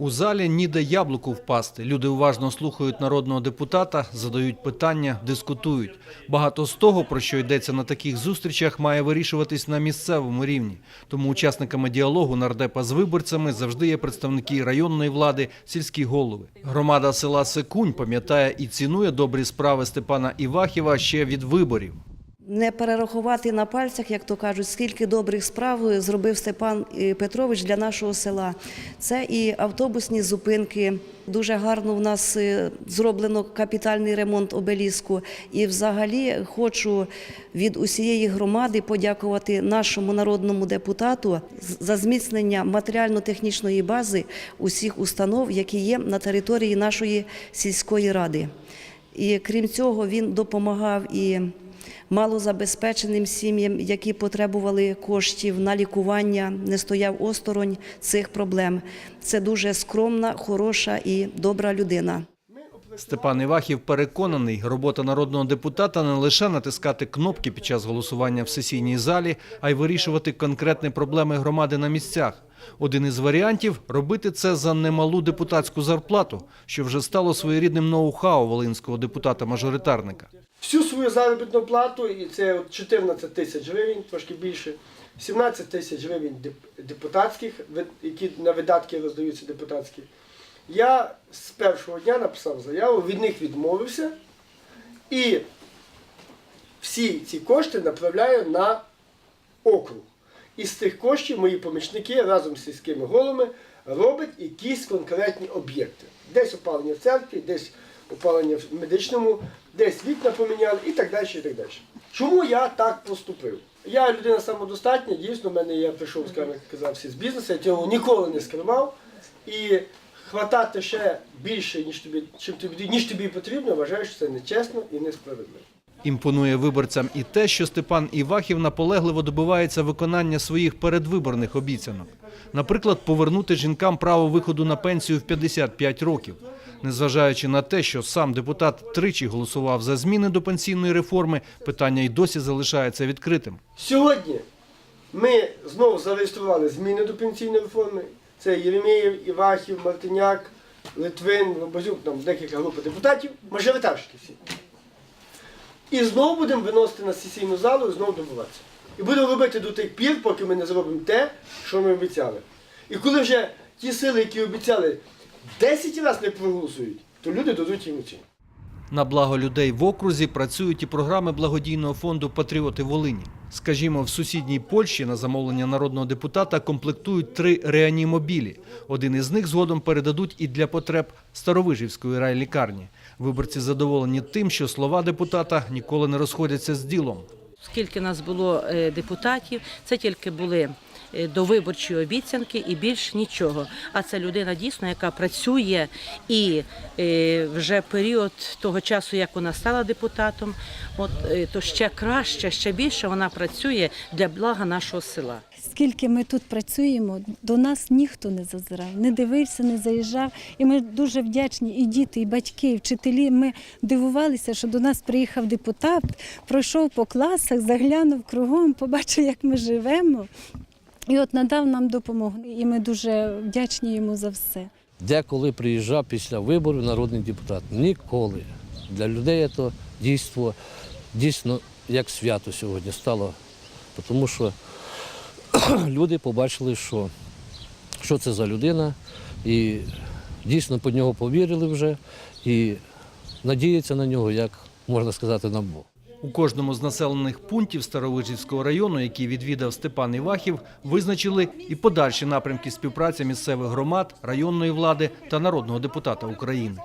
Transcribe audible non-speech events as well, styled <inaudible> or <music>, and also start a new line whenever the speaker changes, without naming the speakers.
У залі ніде яблуку впасти. Люди уважно слухають народного депутата, задають питання, дискутують. Багато з того, про що йдеться на таких зустрічах, має вирішуватись на місцевому рівні. Тому учасниками діалогу нардепа з виборцями завжди є представники районної влади, сільські голови. Громада села Секунь пам'ятає і цінує добрі справи Степана Івахіва ще від виборів.
Не перерахувати на пальцях, як то кажуть, скільки добрих справ зробив Степан е, Петрович для нашого села. Це і автобусні зупинки. Дуже гарно в нас е, зроблено капітальний ремонт обеліску. І взагалі хочу від усієї громади подякувати нашому народному депутату за зміцнення матеріально-технічної бази усіх установ, які є на території нашої сільської ради. І крім цього, він допомагав і малозабезпеченим сім'ям, які потребували коштів на лікування, не стояв осторонь цих проблем. Це дуже скромна, хороша і добра людина.
Степан Івахів переконаний, робота народного депутата не лише натискати кнопки під час голосування в сесійній залі, а й вирішувати конкретні проблеми громади на місцях. Один із варіантів робити це за немалу депутатську зарплату, що вже стало своєрідним ноу-хау волинського депутата-мажоритарника.
Всю свою заробітну плату, і це 14 тисяч гривень, трошки більше, 17 тисяч гривень депутатських, які на видатки роздаються депутатські. Я з першого дня написав заяву, від них відмовився і всі ці кошти направляю на округ. І з тих коштів мої помічники разом з сільськими головами роблять якісь конкретні об'єкти. Десь опалення в церкві, десь опалення в медичному, десь вікна поміняли і так далі. і так далі. Чому я так поступив? Я людина самодостатня, дійсно, в мене я прийшов, скажімо, як казав, з бізнесу, я цього ніколи не скривав. І хватати ще більше, ніж тобі, чим тобі, ніж тобі потрібно, вважаю, що це нечесно і несправедливо.
Імпонує виборцям і те, що Степан Івахів наполегливо добивається виконання своїх передвиборних обіцянок. Наприклад, повернути жінкам право виходу на пенсію в 55 років. Незважаючи на те, що сам депутат тричі голосував за зміни до пенсійної реформи, питання й досі залишається відкритим.
Сьогодні ми знову зареєстрували зміни до пенсійної реформи. Це Єремєєв, Івахів, Мартиняк, Литвин, Лобазюк, там декілька груп депутатів, мажоритарщики всі. І знову будемо виносити на сесійну залу і знову добуватися. І будемо робити до тих пір, поки ми не зробимо те, що ми обіцяли. І коли вже ті сили, які обіцяли, 10 разів не проголосують, то люди дадуть їм оцінку.
На благо людей в окрузі працюють і програми благодійного фонду Патріоти Волині. Скажімо, в сусідній Польщі на замовлення народного депутата комплектують три реанімобілі. Один із них згодом передадуть і для потреб Старовижівської райлікарні. Виборці задоволені тим, що слова депутата ніколи не розходяться з ділом.
Скільки нас було е, депутатів, це тільки були е, довиборчі обіцянки і більш нічого. А це людина дійсно, яка працює і е, вже період того часу, як вона стала депутатом, от е, то ще краще, ще більше вона працює для блага нашого села.
Скільки ми тут працюємо, до нас ніхто не зазирав, не дивився, не заїжджав. І ми дуже вдячні, і діти, і батьки, і вчителі. Ми дивувалися, що до нас приїхав депутат, пройшов по класах, заглянув кругом, побачив, як ми живемо. І от надав нам допомогу. І ми дуже вдячні йому за все.
Деколи приїжджав після виборів народний депутат. Ніколи. Для людей це дійство дійсно як свято сьогодні стало. Тому що <clears throat> люди побачили, що, що це за людина, і дійсно під нього повірили вже і надіються на нього, як можна сказати, на Бог.
У кожному з населених пунктів Старовижівського району, який відвідав Степан Івахів, визначили і подальші напрямки співпраці місцевих громад, районної влади та народного депутата України.